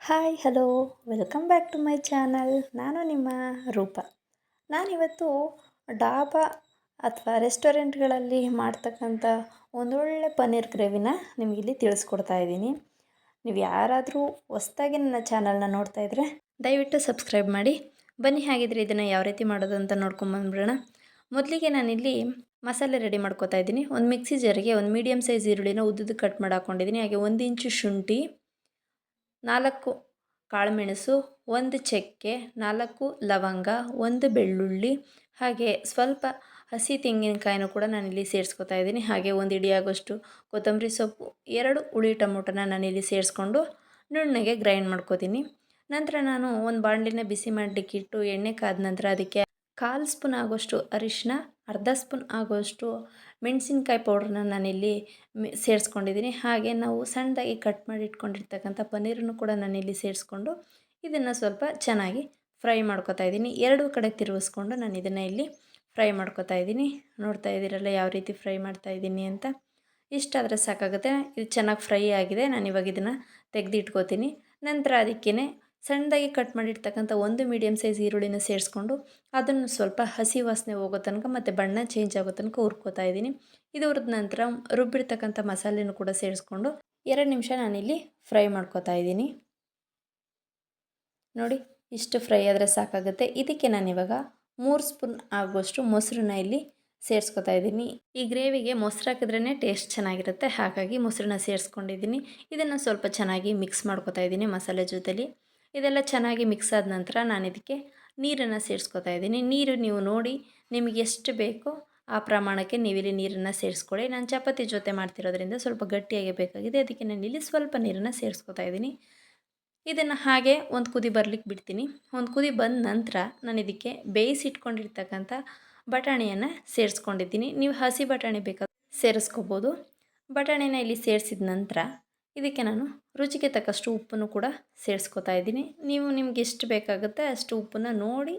Hi, hello. Welcome back to my channel. ನಾನು ನಿಮ್ಮ ರೂಪ. ನಾನಿವತ್ತು ಡಾಬಾ ಅಥವಾ ರೆಸ್ಟೋರೆಂಟ್ಗಳಲ್ಲಿ ಮಾಡ್ತಕ್ಕಂಥ ಒಂದೊಳ್ಳೆ ಪನ್ನೀರ್ ಗ್ರೇವಿನ ನಿಮಗಿಲ್ಲಿ ತಿಳಿಸ್ಕೊಡ್ತಾ ಇದ್ದೀನಿ. ನೀವು ಯಾರಾದರೂ ಹೊಸ್ದಾಗಿ ನನ್ನ ಚಾನಲ್ನ ನೋಡ್ತಾ ಇದ್ದರೆ ದಯವಿಟ್ಟು ಸಬ್ಸ್ಕ್ರೈಬ್ ಮಾಡಿ. ಬನ್ನಿ, ಹಾಗಿದ್ರೆ ಇದನ್ನು ಯಾವ ರೀತಿ ಮಾಡೋದು ಅಂತ ನೋಡ್ಕೊಂಬಂದ್ಬಿಡೋಣ ಮೊದಲಿಗೆ ನಾನಿಲ್ಲಿ ಮಸಾಲೆ ರೆಡಿ ಮಾಡ್ಕೋತಾ ಇದ್ದೀನಿ. ಒಂದು ಮಿಕ್ಸಿ ಜರಿಗೆ ಒಂದು ಮೀಡಿಯಮ್ ಸೈಜ್ ಈರುಳ್ಳಿನ ಉದ್ದುದ್ದು ಕಟ್ ಮಾಡಿ ಹಾಕ್ಕೊಂಡಿದ್ದೀನಿ ಹಾಗೆ ಒಂದು ಇಂಚು ಶುಂಠಿ ನಾಲ್ಕು ಕಾಳುಮೆಣಸು, ಒಂದು ಚಕ್ಕೆ, ನಾಲ್ಕು ಲವಂಗ, ಒಂದು ಬೆಳ್ಳುಳ್ಳಿ, ಹಾಗೆ ಸ್ವಲ್ಪ ಹಸಿ ತೆಂಗಿನಕಾಯಿನೂ ಕೂಡ ನಾನಿಲ್ಲಿ ಸೇರಿಸ್ಕೊತಾ ಇದ್ದೀನಿ. ಹಾಗೆ ಒಂದು ಇಡಿಯಾಗೋಷ್ಟು ಕೊತ್ತಂಬರಿ ಸೊಪ್ಪು, ಎರಡು ಹುಳಿ ಟೊಮೊಟೊನ ನಾನಿಲ್ಲಿ ಸೇರಿಸ್ಕೊಂಡು ನುಣ್ಣಗೆ ಗ್ರೈಂಡ್ ಮಾಡ್ಕೋತೀನಿ. ನಂತರ ನಾನು ಒಂದು ಬಾಣಲಿನ ಬಿಸಿ ಮಾಡಲಿಕ್ಕಿಟ್ಟು ಎಣ್ಣೆ ಕಾದ ನಂತರ ಅದಕ್ಕೆ ಕಾಲು ಸ್ಪೂನ್ ಆಗೋಷ್ಟು ಅರಿಶಿನ ಅರ್ಧ ಸ್ಪೂನ್ ಆಗುವಷ್ಟು ಮೆಣಸಿನ್ಕಾಯಿ ಪೌಡ್ರನ್ನ ನಾನಿಲ್ಲಿ ಸೇರಿಸ್ಕೊಂಡಿದ್ದೀನಿ. ಹಾಗೆ ನಾವು ಸಣ್ಣದಾಗಿ ಕಟ್ ಮಾಡಿ ಇಟ್ಕೊಂಡಿರ್ತಕ್ಕಂಥ ಪನ್ನೀರನ್ನು ಕೂಡ ನಾನಿಲ್ಲಿ ಸೇರಿಸ್ಕೊಂಡು ಇದನ್ನು ಸ್ವಲ್ಪ ಚೆನ್ನಾಗಿ ಫ್ರೈ ಮಾಡ್ಕೋತಾ ಇದ್ದೀನಿ. ಎರಡು ಕಡೆ ತಿರುಗಿಸ್ಕೊಂಡು ನಾನು ಇದನ್ನು ಇಲ್ಲಿ ಫ್ರೈ ಮಾಡ್ಕೊತಾ ಇದ್ದೀನಿ. ನೋಡ್ತಾ ಇದ್ದೀರಲ್ಲ ಯಾವ ರೀತಿ ಫ್ರೈ ಮಾಡ್ತಾ ಇದ್ದೀನಿ ಅಂತ. ಇಷ್ಟಾದರೆ ಸಾಕಾಗುತ್ತೆ. ಇದು ಚೆನ್ನಾಗಿ ಫ್ರೈ ಆಗಿದೆ. ನಾನು ಇವಾಗ ಇದನ್ನು ತೆಗೆದಿಟ್ಕೋತೀನಿ. ನಂತರ ಅದಕ್ಕೇ ಸಣ್ಣದಾಗಿ ಕಟ್ ಮಾಡಿರ್ತಕ್ಕಂಥ ಒಂದು ಮೀಡಿಯಮ್ ಸೈಜ್ ಈರುಳ್ಳಿನ ಸೇರಿಸ್ಕೊಂಡು ಅದನ್ನು ಸ್ವಲ್ಪ ಹಸಿ ವಾಸನೆ ಹೋಗೋ ತನಕ ಮತ್ತು ಬಣ್ಣ ಚೇಂಜ್ ಆಗೋ ತನಕ ಹುರ್ಕೋತಾ ಇದ್ದೀನಿ. ಇದು ಹುರಿದ ನಂತರ ರುಬ್ಬಿರ್ತಕ್ಕಂಥ ಮಸಾಲೆನೂ ಕೂಡ ಸೇರಿಸ್ಕೊಂಡು ಎರಡು ನಿಮಿಷ ನಾನಿಲ್ಲಿ ಫ್ರೈ ಮಾಡ್ಕೋತಾ ಇದ್ದೀನಿ. ನೋಡಿ, ಇಷ್ಟು ಫ್ರೈ ಆದರೆ ಸಾಕಾಗುತ್ತೆ. ಇದಕ್ಕೆ ನಾನಿವಾಗ ಮೂರು ಸ್ಪೂನ್ ಆಗುವಷ್ಟು ಮೊಸರನ್ನ ಇಲ್ಲಿ ಸೇರಿಸ್ಕೊತಾ ಇದ್ದೀನಿ. ಈ ಗ್ರೇವಿಗೆ ಮೊಸರು ಹಾಕಿದ್ರೇ ಟೇಸ್ಟ್ ಚೆನ್ನಾಗಿರುತ್ತೆ. ಹಾಗಾಗಿ ಮೊಸರನ್ನ ಸೇರಿಸ್ಕೊಂಡಿದ್ದೀನಿ. ಇದನ್ನು ಸ್ವಲ್ಪ ಚೆನ್ನಾಗಿ ಮಿಕ್ಸ್ ಮಾಡ್ಕೊತಾ ಇದ್ದೀನಿ ಮಸಾಲೆ ಜೊತೆಲಿ. ಇದೆಲ್ಲ ಚೆನ್ನಾಗಿ ಮಿಕ್ಸ್ ಆದ ನಂತರ ನಾನು ಇದಕ್ಕೆ ನೀರನ್ನು ಸೇರಿಸ್ಕೊತಾ ಇದ್ದೀನಿ. ನೀರು ನೀವು ನೋಡಿ ನಿಮಗೆ ಎಷ್ಟು ಬೇಕೋ ಆ ಪ್ರಮಾಣಕ್ಕೆ ನೀವಿಲ್ಲಿ ನೀರನ್ನು ಸೇರಿಸ್ಕೊಳ್ಳಿ. ನಾನು ಚಪಾತಿ ಜೊತೆ ಮಾಡ್ತಿರೋದ್ರಿಂದ ಸ್ವಲ್ಪ ಗಟ್ಟಿಯಾಗಿ ಬೇಕಾಗಿದೆ. ಅದಕ್ಕೆ ನಾನು ಇಲ್ಲಿ ಸ್ವಲ್ಪ ನೀರನ್ನು ಸೇರಿಸ್ಕೊತಾ ಇದ್ದೀನಿ. ಇದನ್ನು ಹಾಗೆ ಒಂದು ಕುದಿ ಬರಲಿಕ್ಕೆ ಬಿಡ್ತೀನಿ. ಒಂದು ಕುದಿ ಬಂದ ನಂತರ ನಾನು ಇದಕ್ಕೆ ಬೇಯಿಸಿಟ್ಕೊಂಡಿರ್ತಕ್ಕಂಥ ಬಟಾಣಿಯನ್ನು ಸೇರಿಸ್ಕೊಂಡಿದ್ದೀನಿ. ನೀವು ಹಸಿ ಬಟಾಣಿ ಬೇಕಾದ್ರೆ ಸೇರಿಸ್ಕೋಬೋದು. ಬಟಾಣಿನ ಇಲ್ಲಿ ಸೇರಿಸಿದ ನಂತರ ಇದಕ್ಕೆ ನಾನು ರುಚಿಗೆ ತಕ್ಕಷ್ಟು ಉಪ್ಪನ್ನು ಕೂಡ ಸೇರಿಸ್ಕೊತಾ ಇದ್ದೀನಿ. ನೀವು ನಿಮ್ಗೆ ಎಷ್ಟು ಬೇಕಾಗುತ್ತೆ ಅಷ್ಟು ಉಪ್ಪನ್ನು ನೋಡಿ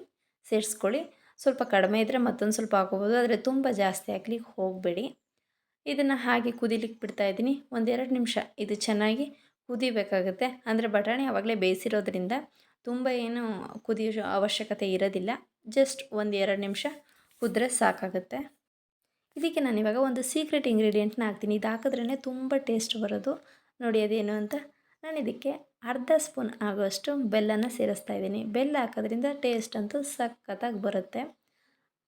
ಸೇರಿಸ್ಕೊಳ್ಳಿ. ಸ್ವಲ್ಪ ಕಡಿಮೆ ಇದ್ದರೆ ಮತ್ತೊಂದು ಸ್ವಲ್ಪ ಹಾಕೋಬೋದು ಆದರೆ ತುಂಬ ಜಾಸ್ತಿ ಹಾಕ್ಲಿಕ್ಕೆ ಹೋಗಬೇಡಿ. ಇದನ್ನು ಹಾಗೆ ಕುದಿಲಿಕ್ಕೆ ಬಿಡ್ತಾ ಇದ್ದೀನಿ. ಒಂದೆರಡು ನಿಮಿಷ ಇದು ಚೆನ್ನಾಗಿ ಕುದಿಬೇಕಾಗುತ್ತೆ. ಅಂದರೆ ಬಟಾಣಿ ಆವಾಗಲೇ ಬೇಯಿಸಿರೋದ್ರಿಂದ ತುಂಬ ಏನು ಕುದಿಯೋ ಅವಶ್ಯಕತೆ ಇರೋದಿಲ್ಲ. ಜಸ್ಟ್ ಒಂದು ಎರಡು ನಿಮಿಷ ಕುದ್ರೆ ಸಾಕಾಗುತ್ತೆ. ಇದಕ್ಕೆ ನಾನು ಇವಾಗ ಒಂದು ಸೀಕ್ರೆಟ್ ಇಂಗ್ರೀಡಿಯೆಂಟ್ನ ಹಾಕ್ತೀನಿ. ಇದು ಹಾಕಿದ್ರೇ ತುಂಬ ಟೇಸ್ಟ್ ಬರೋದು. ನೋಡಿ ಅದೇನು ಅಂತ. ನಾನು ಇದಕ್ಕೆ ಅರ್ಧ ಸ್ಪೂನ್ ಆಗುವಷ್ಟು ಬೆಲ್ಲನ ಸೇರಿಸ್ತಾ ಇದ್ದೀನಿ. ಬೆಲ್ಲ ಹಾಕೋದ್ರಿಂದ ಟೇಸ್ಟ್ ಅಂತೂ ಸಖತ್ತಾಗಿ ಬರುತ್ತೆ.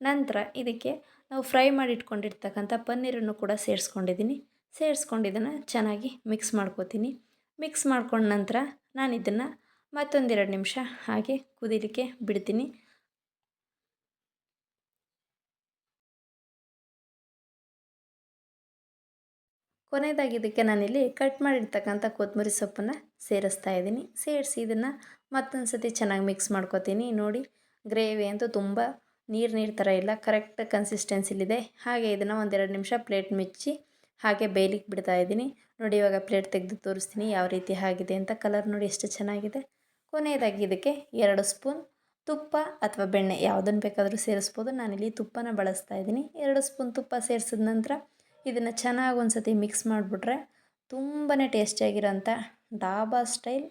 ನಂತರ ಇದಕ್ಕೆ ನಾವು ಫ್ರೈ ಮಾಡಿ ಇಟ್ಕೊಂಡಿರ್ತಕ್ಕಂಥ ಪನ್ನೀರನ್ನು ಕೂಡ ಸೇರಿಸ್ಕೊಂಡಿದ್ದೀನಿ. ಸೇರಿಸ್ಕೊಂಡು ಇದನ್ನು ಚೆನ್ನಾಗಿ ಮಿಕ್ಸ್ ಮಾಡ್ಕೋತೀನಿ. ಮಿಕ್ಸ್ ಮಾಡ್ಕೊಂಡ ನಂತರ ನಾನು ಇದನ್ನು ಮತ್ತೊಂದೆರಡು ನಿಮಿಷ ಹಾಗೆ ಕುದಿಲಿಕ್ಕೆ ಬಿಡ್ತೀನಿ. ಕೊನೆಯದಾಗಿ ಇದಕ್ಕೆ ನಾನಿಲ್ಲಿ ಕಟ್ ಮಾಡಿರ್ತಕ್ಕಂಥ ಕೊತ್ತಂಬರಿ ಸೊಪ್ಪನ್ನು ಸೇರಿಸ್ತಾ ಇದ್ದೀನಿ. ಸೇರಿಸಿ ಇದನ್ನು ಮತ್ತೊಂದು ಸತಿ ಚೆನ್ನಾಗಿ ಮಿಕ್ಸ್ ಮಾಡ್ಕೋತೀನಿ. ನೋಡಿ ಗ್ರೇವಿ ಅಂತೂ ತುಂಬ ನೀರು ನೀರು ಥರ ಇಲ್ಲ ಕರೆಕ್ಟ್ ಕನ್ಸಿಸ್ಟೆನ್ಸಿಲಿದೆ ಹಾಗೆ ಇದನ್ನು ಒಂದೆರಡು ನಿಮಿಷ ಪ್ಲೇಟ್ ಮಿಚ್ಚಿ ಹಾಗೆ ಬೇಯಲಿಕ್ಕೆ ಬಿಡ್ತಾ ಇದ್ದೀನಿ. ನೋಡಿ, ಇವಾಗ ಪ್ಲೇಟ್ ತೆಗೆದು ತೋರಿಸ್ತೀನಿ ಯಾವ ರೀತಿ ಆಗಿದೆ ಅಂತ. ಕಲರ್ ನೋಡಿ ಎಷ್ಟು ಚೆನ್ನಾಗಿದೆ. ಕೊನೆಯದಾಗಿ ಇದಕ್ಕೆ ಎರಡು ಸ್ಪೂನ್ ತುಪ್ಪ ಅಥವಾ ಬೆಣ್ಣೆ ಯಾವುದನ್ನು ಬೇಕಾದರೂ ಸೇರಿಸ್ಬೋದು. ನಾನಿಲ್ಲಿ ತುಪ್ಪನ ಬಳಸ್ತಾ ಇದ್ದೀನಿ. ಎರಡು ಸ್ಪೂನ್ ತುಪ್ಪ ಸೇರಿಸಿದ ನಂತರ ಇದನ್ನು ಚೆನ್ನಾಗಿ ಒಂದು ಸತಿ ಮಿಕ್ಸ್ ಮಾಡಿಬಿಟ್ರೆ ತುಂಬಾ ಟೇಸ್ಟಿಯಾಗಿರೋಂಥ ಡಾಬಾ ಸ್ಟೈಲ್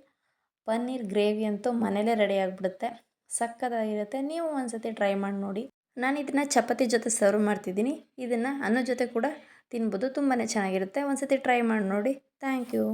ಪನ್ನೀರ್ ಗ್ರೇವಿ ಅಂತೂ ಮನೇಲೇ ರೆಡಿ ಆಗಿಬಿಡುತ್ತೆ. ಸಕ್ಕತ್ತಾಗಿರುತ್ತೆ. ನೀವು ಒಂದು ಸತಿ ಟ್ರೈ ಮಾಡಿ ನೋಡಿ. ನಾನು ಇದನ್ನು ಚಪಾತಿ ಜೊತೆ ಸರ್ವ್ ಮಾಡ್ತಿದ್ದೀನಿ. ಇದನ್ನು ಅನ್ನದ ಜೊತೆ ಕೂಡ ತಿನ್ಬೋದು. ತುಂಬಾ ಚೆನ್ನಾಗಿರುತ್ತೆ. ಒಂದು ಸತಿ ಟ್ರೈ ಮಾಡಿ ನೋಡಿ. Thank you